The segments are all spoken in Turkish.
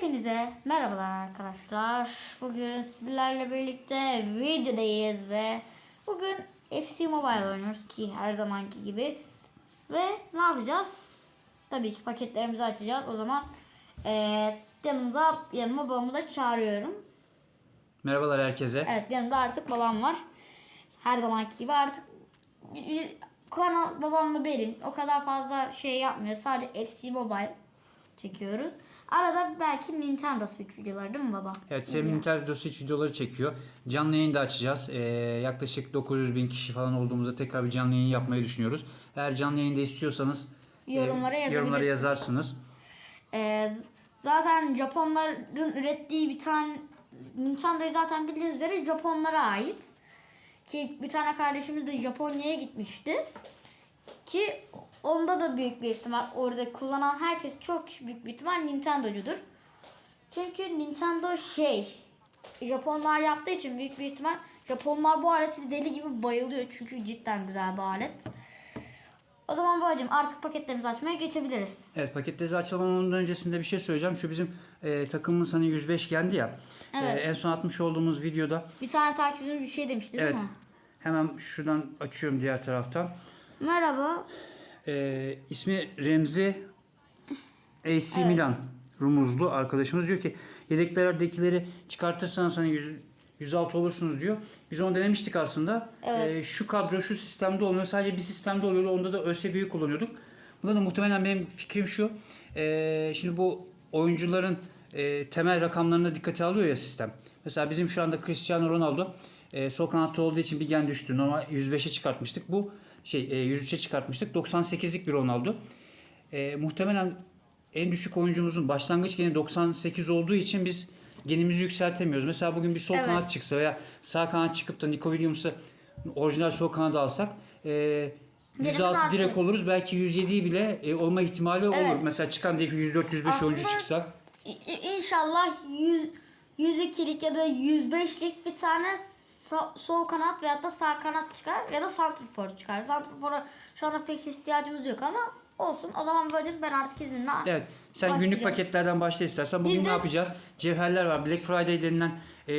Hepinize merhabalar arkadaşlar. Bugün sizlerle birlikte videodayız ve bugün FC Mobile oynuyoruz ki her zamanki gibi. Ve ne yapacağız? Tabii ki paketlerimizi açacağız. O zaman eee yanımda yanıma babamı da çağırıyorum. Merhabalar herkese. Evet yanımda artık babam var. Her zamanki gibi artık bir, bir kanal babamla benim. O kadar fazla şey yapmıyor. Sadece FC Mobile çekiyoruz. Arada belki Nintendo Switch videoları değil mi baba? Evet, Sevim Nintendo Switch videoları çekiyor. Canlı yayın da açacağız. Ee, yaklaşık 900 bin kişi falan olduğumuzda tekrar bir canlı yayın yapmayı düşünüyoruz. Eğer canlı yayında istiyorsanız e, Yorumlara yorumlara yazabilirsiniz. yazarsınız. Ee, zaten Japonların ürettiği bir tane Nintendo'yu zaten bildiğiniz üzere Japonlara ait. Ki bir tane kardeşimiz de Japonya'ya gitmişti. Ki onda da büyük bir ihtimal orada kullanan herkes çok büyük bir ihtimal Nintendo'cudur. Çünkü Nintendo şey Japonlar yaptığı için büyük bir ihtimal Japonlar bu aleti deli gibi bayılıyor. Çünkü cidden güzel bir alet. O zaman babacığım artık paketlerimizi açmaya geçebiliriz. Evet paketleri açılmadan öncesinde bir şey söyleyeceğim. Şu bizim e, takımımız hani 105 geldi ya. Evet. E, en son atmış olduğumuz videoda Bir tane takipçimiz bir şey demişti değil evet mi? hemen şuradan açıyorum diğer taraftan. Merhaba. Ee, ismi Remzi AC Milan rumuzlu arkadaşımız diyor ki yedeklerdekileri çıkartırsanız hani 100, 106 olursunuz diyor. Biz onu denemiştik aslında. Evet. Ee, şu kadro şu sistemde olmuyor. Sadece bir sistemde oluyordu. Onda da ÖSB'yi kullanıyorduk. Bunda da muhtemelen benim fikrim şu. Ee, şimdi bu oyuncuların e, temel rakamlarına dikkate alıyor ya sistem. Mesela bizim şu anda Cristiano Ronaldo e, sol kanatta olduğu için bir gen düştü. Normal 105'e çıkartmıştık. Bu şey e, 103'e çıkartmıştık. 98'lik bir Ronaldo. E, muhtemelen en düşük oyuncumuzun başlangıç geni 98 olduğu için biz genimizi yükseltemiyoruz. Mesela bugün bir sol Evet. kanat çıksa veya sağ kanat çıkıp da Nico Williams'ı orijinal sol kanada alsak e, 106 artıyor. direkt oluruz. Belki 107'yi bile e, olma ihtimali olur. Evet. Mesela çıkan diye 104-105 Aslında- oyuncu çıksa. İ- İ- İnşallah 100 102'lik ya da 105'lik bir tane sa- sol kanat veyahut da sağ kanat çıkar ya da santrfor çıkar. Santrfor'a şu anda pek ihtiyacımız yok ama olsun. O zaman böyle ben artık izninle Evet. Sen günlük başlayacağım. paketlerden başla istersen. Bugün Biz ne de- yapacağız? Cevherler var. Black Friday denilen e,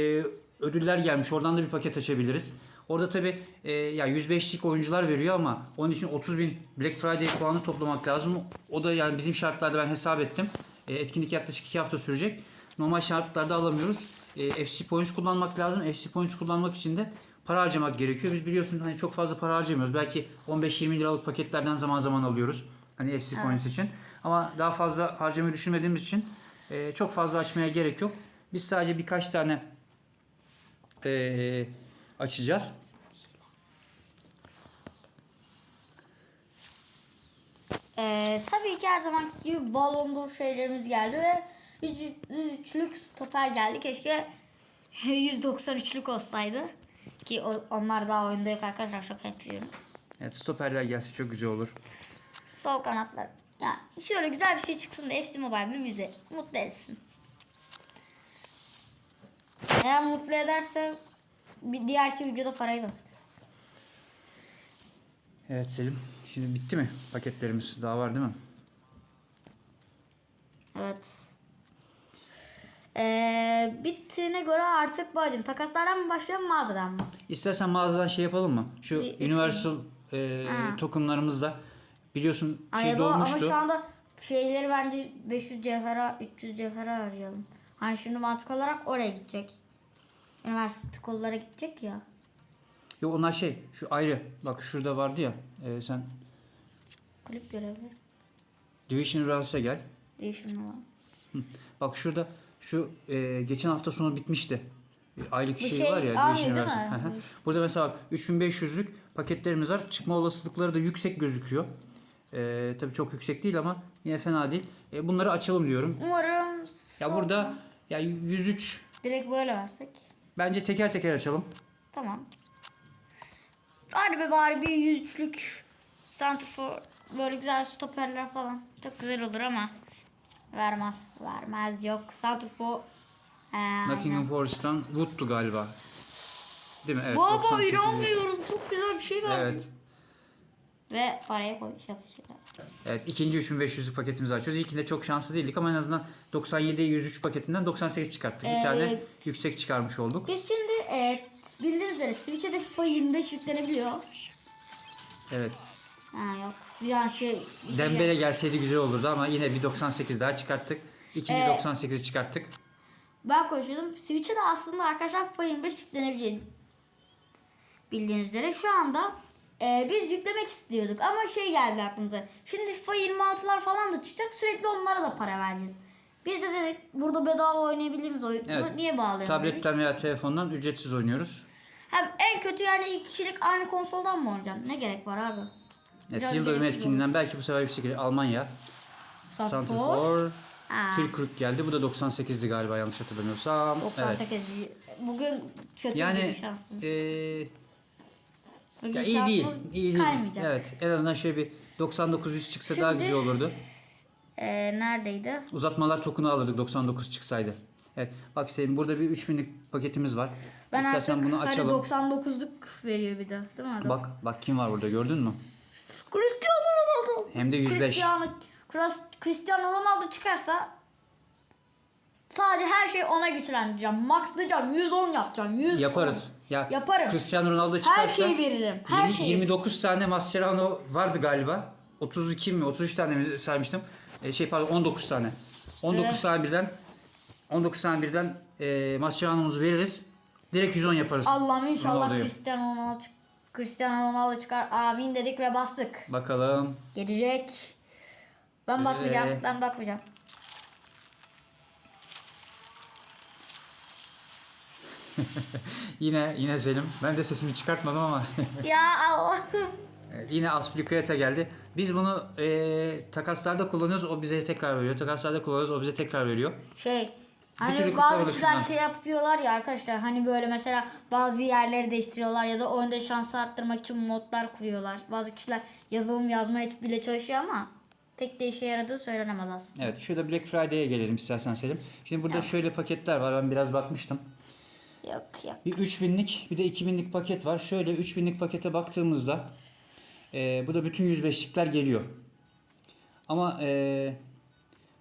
ödüller gelmiş. Oradan da bir paket açabiliriz. Orada tabi e, ya 105'lik oyuncular veriyor ama onun için 30 bin Black Friday puanı toplamak lazım. O da yani bizim şartlarda ben hesap ettim. E, etkinlik yaklaşık 2 hafta sürecek. Normal şartlarda alamıyoruz. E, FC Points kullanmak lazım. FC Points kullanmak için de para harcamak gerekiyor. Biz biliyorsun hani çok fazla para harcamıyoruz. Belki 15-20 liralık paketlerden zaman zaman alıyoruz. Hani FC Points için. Ama daha fazla harcamayı düşünmediğimiz için e, çok fazla açmaya gerek yok. Biz sadece birkaç tane e, açacağız. Ee, tabii ki her zamanki gibi balondur şeylerimiz geldi ve 103'lük stoper geldi. Keşke 193'lük olsaydı. Ki onlar daha oyunda yok arkadaşlar şaka yapıyorum. Evet stoperler gelse çok güzel olur. Sol kanatlar. Ya şöyle güzel bir şey çıksın da FC Mobile bir bizi mutlu etsin. Eğer mutlu ederse bir diğerki videoda parayı basacağız. Evet Selim. Şimdi bitti mi paketlerimiz? Daha var değil mi? Evet. Ee, bittiğine göre artık bacım takaslardan mı başlayalım mağazadan mı? İstersen mağazadan şey yapalım mı? Şu Bir- Universal e, Ha. tokenlarımızda biliyorsun şey Ay ama dolmuştu. şu anda şeyleri bence 500 cevhera 300 cevhera arayalım. Hani şimdi mantık olarak oraya gidecek. Üniversite kollara gidecek ya. Yok onlar şey şu ayrı. Bak şurada vardı ya. e, sen Kulüp görevleri. Division Rivals'a gel. Değişim var. Bak şurada şu e, geçen hafta sonu bitmişti. Bir aylık Bu şey, şey var ya. almıyor Division değil mi? Hı hı. Burada mesela bak 3500'lük paketlerimiz var. Çıkma olasılıkları da yüksek gözüküyor. E, tabii çok yüksek değil ama yine fena değil. E, bunları açalım diyorum. Umarım Ya son- burada ya 103 direkt böyle versek. bence teker teker açalım. Tamam. Bari be bari bir 103'lük santrfor böyle güzel stoperler falan. Çok güzel olur ama vermez. Vermez yok. Santrfor Ee, Nottingham Forest'tan Wood'tu galiba. Değil mi? Evet. Baba 98'lik. inanmıyorum. Çok güzel bir şey verdi. Evet. Ve parayı koy. Şaka şaka. Evet ikinci 3500'lük paketimizi açıyoruz. İlkinde çok şanslı değildik ama en azından 97 103 paketinden 98 çıkarttık. Bir Ee, tane yüksek çıkarmış olduk. Biz şimdi e, bildiğiniz üzere Switch'e de FIFA 25 yüklenebiliyor. Evet. Ha yok. An şey... şey Dembele gelseydi güzel olurdu ama yine bir 98 daha çıkarttık. İkinci Ee, 98'i çıkarttık. Ben konuşuyordum. Switch'e de aslında arkadaşlar FIFA 25 yüklenebiliyor. Bildiğiniz üzere şu anda e, biz yüklemek istiyorduk ama şey geldi aklımıza. Şimdi FIFA 26'lar falan da çıkacak sürekli onlara da para vereceğiz. Biz de dedik burada bedava oynayabildiğimiz oyunu Evet. niye bağlayalım dedik. Tabletten veya telefondan ücretsiz oynuyoruz. Hem en kötü yani iki kişilik aynı konsoldan mı oynayacaksın? Ne gerek var abi? Evet, yıl dönümü etkinliğinden belki bu sefer şekilde Almanya. Ha. Fülkrug geldi. Bu da 98'di galiba yanlış hatırlamıyorsam. Evet. 98. Bugün kötü Yani bir şansımız. eee Bugün ya iyi değil. iyi değil. Kaymayacak. Evet. En azından şöyle bir 99 100 çıksa daha Şimdi- güzel olurdu. Ee, neredeydi? Uzatmalar tokunu alırdık 99 çıksaydı. Evet. Bak senin burada bir 3000'lik paketimiz var. Ben İstersen artık bunu hani açalım. 99'luk veriyor bir de değil mi? Bak bak kim var burada gördün mü? Cristiano Ronaldo. Hem de 105. Cristiano, Cristiano Ronaldo çıkarsa sadece her şeyi ona götüreneceğim. Maxlayacağım. 110 yapacağım. 110. Yaparız. Ya Yaparım. Cristiano Ronaldo çıkarsa Her şeyi veririm. Her 20 şeyi. 29 tane Mascherano vardı galiba. 32 mi 33 tane mi saymıştım. E, şey pardon 19 tane. 19 Evet. tane birden 19 tane birden e, Mascherano'muzu veririz. Direkt 110 yaparız. Allah'ım inşallah. Cristiano Ronaldo çık- Cristiano Ronaldo çıkar. Amin dedik ve bastık. Bakalım. Gelecek. Ben bakmayacağım. Ee, Ben bakmayacağım. Yine yine Selim. Ben de sesimi çıkartmadım ama ya Allah'ım. Yine Aspilicueta geldi. Biz bunu e, takaslarda kullanıyoruz. O bize tekrar veriyor. Takaslarda kullanıyoruz. O bize tekrar veriyor. Şey hani bazı kişiler şey yapıyorlar ya arkadaşlar hani böyle mesela bazı yerleri değiştiriyorlar ya da oyunda şansı arttırmak için modlar kuruyorlar. Bazı kişiler yazılım yazmaya bile çalışıyor ama pek de işe yaradığı söylenemez aslında. Evet şurada Black Friday'e gelelim istersen Selim. Şimdi burada şöyle paketler var. Ben biraz bakmıştım. Yok yok. Bir 3000'lik bir de 2000'lik paket var. Şöyle 3000'lik pakete baktığımızda e, bu da bütün 105'likler geliyor. Ama e,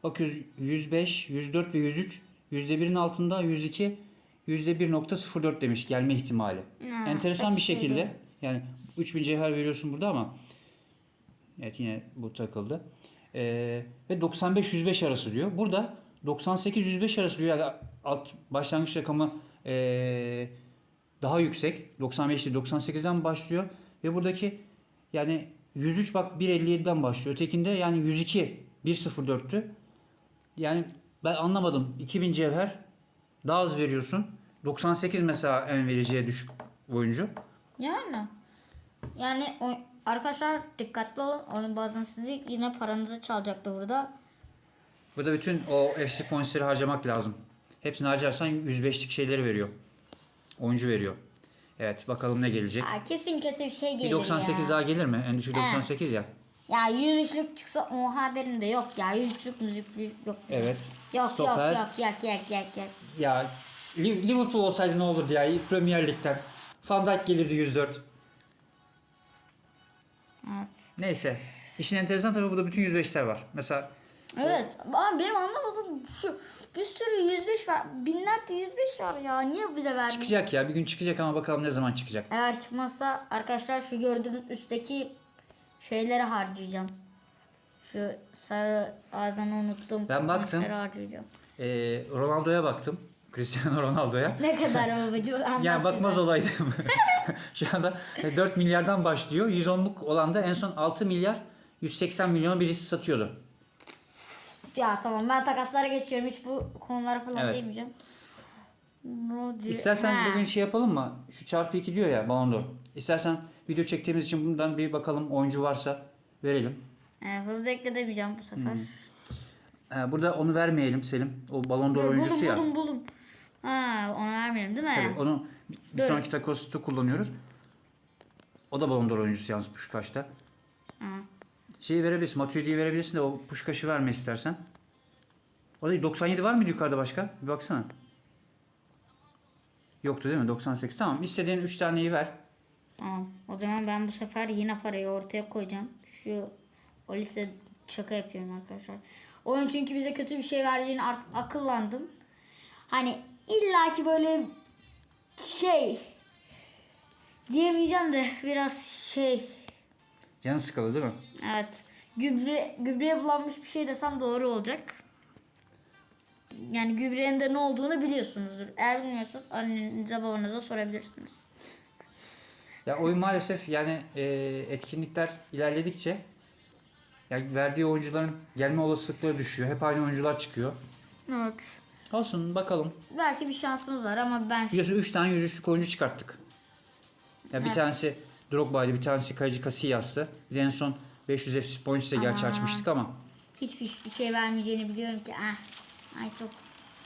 bakıyoruz 105, 104 ve 103 %1'in altında 102 %1.04 demiş gelme ihtimali. Ha, Enteresan bir şekilde değil. yani 3000 cevher veriyorsun burada ama evet yine bu takıldı. E, ve 95-105 arası diyor. Burada 98-105 arası diyor. Yani alt başlangıç rakamı e, daha yüksek. 95 değil 98'den başlıyor. Ve buradaki yani 103 bak 1.57'den başlıyor. Ötekinde yani 102 1.04'tü. Yani ben anlamadım. 2000 cevher daha az veriyorsun. 98 mesela en vericiye düşük oyuncu. Yani. Yani o, arkadaşlar dikkatli olun. Oyun bazen sizi yine paranızı çalacaktı burada. Burada bütün o FC points'leri harcamak lazım. Hepsini harcarsan 105'lik şeyleri veriyor. Oyuncu veriyor. Evet bakalım ne gelecek. Ya kesin kötü bir şey gelir 98 ya. daha gelir mi? En düşük He. 98 ya. Ya 103'lük çıksa oha derim de yok ya 103'lük müziklü yok. bize. Evet. Yok Stoper. yok yok yok yok yok yok. Ya Liv- Liverpool olsaydı ne olurdu ya Premier Lig'den. Van Dijk gelirdi 104. Evet. Neyse. İşin enteresan tabii burada bütün 105'ler var. Mesela Evet ama benim anlamadığım şu bir sürü 105 var. Binlerce 105 var ya. Niye bize vermiyor? çıkacak ya bir gün çıkacak ama bakalım ne zaman çıkacak. Eğer çıkmazsa arkadaşlar şu gördüğünüz üstteki şeyleri harcayacağım. Şu sarı adını unuttum. Ben baktım. Ee, Ronaldo'ya baktım. Cristiano Ronaldo'ya. Ne kadar babacığım anlat Yani bakmaz bize. olaydım. Şu anda 4 milyardan başlıyor. 110'luk olan da en son 6 milyar 180 milyon birisi satıyordu. Ya tamam ben takaslara geçiyorum. Hiç bu konulara falan Evet. değmeyeceğim. Rodri- İstersen Ha. bugün şey yapalım mı? Şu çarpı 2 diyor ya Ballon d'Or. İstersen video çektiğimiz için bundan bir bakalım oyuncu varsa verelim. Ee, hızlı ekle demeyeceğim bu sefer. Ee, burada onu vermeyelim Selim. O Ballon d'Or Dur, oyuncusu buldum ya. buldum buldum. Ha, onu vermeyelim değil mi? Tabii onu bir Dur. sonraki takosta kullanıyoruz. O da Ballon d'Or oyuncusu yalnız Puşkaş'ta. Hı. Şeyi verebilirsin. Matuidi'yi verebilirsin de o Puşkaş'ı verme istersen. O da 97 var mıydı yukarıda başka? Bir baksana. Yoktu değil mi? 98. Tamam. İstediğin 3 taneyi ver. Tamam. O zaman ben bu sefer yine parayı ortaya koyacağım. Şu o liste şaka yapıyorum arkadaşlar. Oyun çünkü bize kötü bir şey verdiğini artık akıllandım. Hani illaki böyle şey diyemeyeceğim de biraz şey Canı sıkıldı değil mi? evet gübre gübreye bulanmış bir şey desem doğru olacak. Yani gübrenin de ne olduğunu biliyorsunuzdur. Eğer bilmiyorsanız annenize babanıza sorabilirsiniz. Ya oyun maalesef yani e, etkinlikler ilerledikçe yani verdiği oyuncuların gelme olasılıkları düşüyor. Hep aynı oyuncular çıkıyor. Evet. Olsun bakalım. Belki bir şansımız var ama ben Biliyorsun 3 tane yüzüstü oyuncu çıkarttık. Ya bir Evet. tanesi Drogba'ydı, bir tanesi Kayıcı Casillas'tı. Bir de en son 500 FC Points'te gerçi açmıştık ama hiçbir bir şey vermeyeceğini biliyorum ki. Ah, ay çok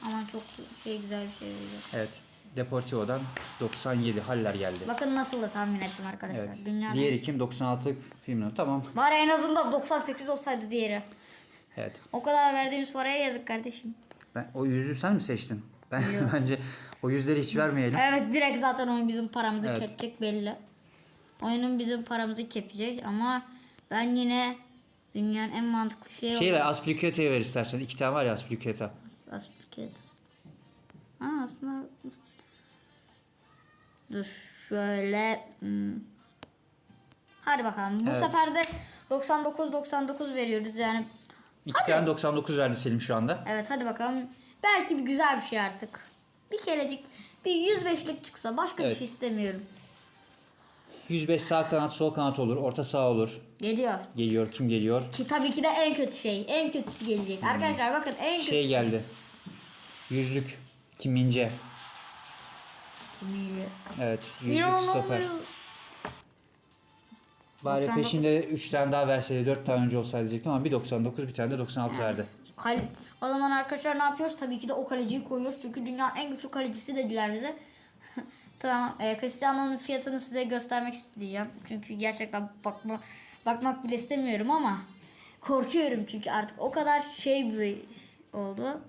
aman çok şey güzel bir şey veriyor. evet Deportivo'dan 97 Haller geldi. Bakın nasıl da tahmin ettim arkadaşlar. Evet. Dünyanın... Diğeri kim? 96 filmden. Tamam. Bari en azından 98 olsaydı diğeri. Evet. O kadar verdiğimiz paraya yazık kardeşim. Ben o yüzü sen mi seçtin? Ben Yok. bence o yüzleri hiç vermeyelim. Evet direkt zaten oyun bizim paramızı Evet. kepecek belli. Oyunun bizim paramızı kepecek ama ben yine dünyanın en mantıklı şeyi Şey ver, Asplicata'ya ver istersen. İki tane var ya Asplicata. Aspiket. Ha aslında Dur şöyle hmm. Hadi bakalım. Bu Evet. sefer de 99 99 veriyoruz yani. İki tane 99 verdi Selim şu anda. Evet hadi bakalım. Belki bir güzel bir şey artık. Bir kerecik bir 105'lik çıksa başka bir Evet. şey istemiyorum. 105 sağ kanat, sol kanat olur. Orta sağ olur. Geliyor. Geliyor. Kim geliyor? Ki tabii ki de en kötü şey. En kötüsü gelecek. Arkadaşlar bakın en kötü Hmm. Şey geldi. Yüzlük. Kim Mince. Kiminci? Evet. Yüzlük stoper. Bari 99. peşinde 3 tane daha verseydi 4 tane önce olsaydı diyecektim ama bir 99 bir tane de 96 verdi. Kale... O zaman arkadaşlar ne yapıyoruz? Tabii ki de o kaleciyi koyuyoruz. Çünkü dünyanın en güçlü kalecisi dediler bize. tamam. E, Cristiano'nun fiyatını size göstermek isteyeceğim. Çünkü gerçekten bakma, bakmak bile istemiyorum ama korkuyorum çünkü artık o kadar şey bir oldu.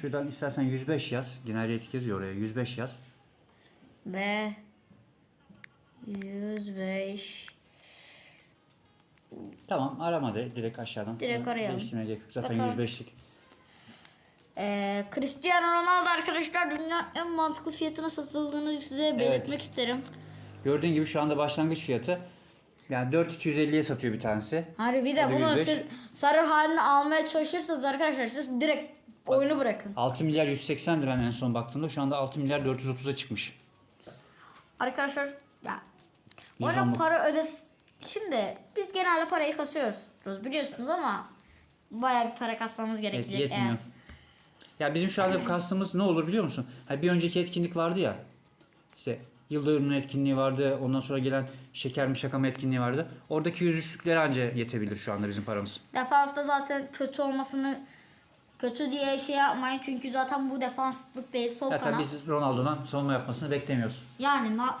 Şuradan istersen 105 yaz. Genel rating yazıyor oraya. 105 yaz. Ve 105 Tamam arama de direkt aşağıdan. Direkt arayalım. Değiştirmeye gerek yok. Zaten Bakalım. 105'lik. Ee, Cristiano Ronaldo arkadaşlar dünyanın en mantıklı fiyatına satıldığını size belirtmek isterim. Gördüğün gibi şu anda başlangıç fiyatı yani 4250'ye satıyor bir tanesi. Hani bir de da bunu 105. siz sarı halini almaya çalışırsanız arkadaşlar siz direkt oyunu bırakın. 6 milyar 180 lira en son baktığımda şu anda 6 milyar 430'a çıkmış. Arkadaşlar ya Biz oyuna ama- para ödes Şimdi biz genelde parayı kasıyoruz biliyorsunuz ama bayağı bir para kasmamız Evet, gerekecek. yetmiyor. eğer. Ya bizim şu anda kastımız ne olur biliyor musun? Ha, bir önceki etkinlik vardı ya. İşte yıl dönümü etkinliği vardı. Ondan sonra gelen şeker mi şaka mı etkinliği vardı. Oradaki yüzüçlüklere anca yetebilir şu anda bizim paramız. Defansta zaten kötü olmasını kötü diye şey yapmayın çünkü zaten bu defanslık değil sol Zaten kanat. biz Ronaldo'dan savunma yapmasını beklemiyoruz. Yani na,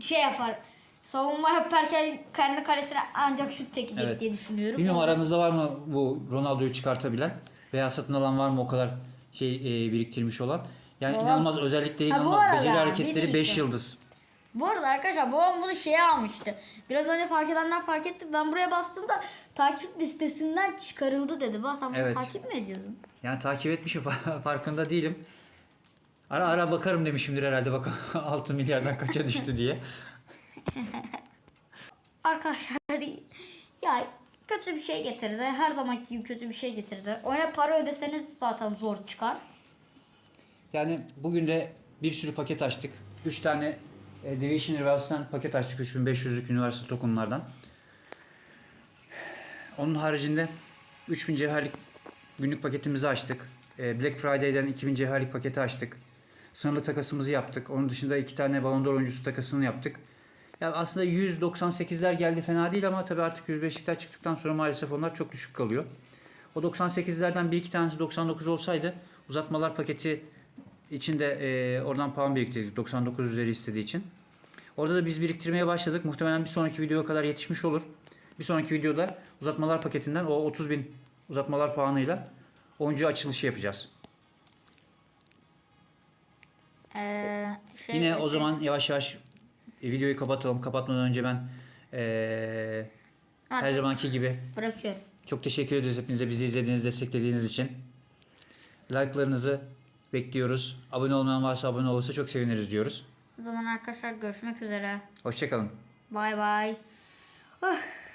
şey yapar. Savunma yaparken kendi kalesine ancak şut çekecek Evet. diye düşünüyorum. Bilmiyorum aranızda var mı bu Ronaldo'yu çıkartabilen veya satın alan var mı o kadar şey e, biriktirmiş olan? Yani Babam- inanılmaz özellikle Ha, bu inanılmaz arada beceri hareketleri 5 dakika. yıldız. Bu arada arkadaşlar babam bunu şeye almıştı. Biraz önce fark edenler fark etti. Ben buraya bastığımda takip listesinden çıkarıldı dedi. Bak sen bunu Evet. takip mi ediyordun? Yani takip etmişim farkında değilim. Ara ara bakarım demişimdir herhalde bak 6 milyardan kaça düştü diye. Arkadaşlar ya kötü bir şey getirdi. Her zamanki gibi kötü bir şey getirdi. Oyuna para ödeseniz zaten zor çıkar. Yani bugün de bir sürü paket açtık. 3 tane e, Division Rivals'tan paket açtık 3500'lük üniversite tokenlardan. Onun haricinde 3000 cevherlik günlük paketimizi açtık. E, Black Friday'den 2000 cevherlik paketi açtık. Sınırlı takasımızı yaptık. Onun dışında iki tane Ballon d'Or oyuncusu takasını yaptık. Yani aslında 198'ler geldi fena değil ama tabii artık 105'likler çıktıktan sonra maalesef onlar çok düşük kalıyor. O 98'lerden bir iki tanesi 99 olsaydı uzatmalar paketi içinde e, oradan puan biriktirdik 99 üzeri istediği için. Orada da biz biriktirmeye başladık. Muhtemelen bir sonraki videoya kadar yetişmiş olur. Bir sonraki videoda uzatmalar paketinden o 30 bin uzatmalar puanıyla oyuncu açılışı yapacağız. Ee, şey, Yine o zaman yavaş yavaş e, videoyu kapatalım. Kapatmadan önce ben e, her Artık zamanki gibi bırakıyorum. çok teşekkür ediyoruz hepinize bizi izlediğiniz, desteklediğiniz için. Like'larınızı bekliyoruz. Abone olmayan varsa abone olursa çok seviniriz diyoruz. O zaman arkadaşlar görüşmek üzere. Hoşçakalın. Bay bay. Ah.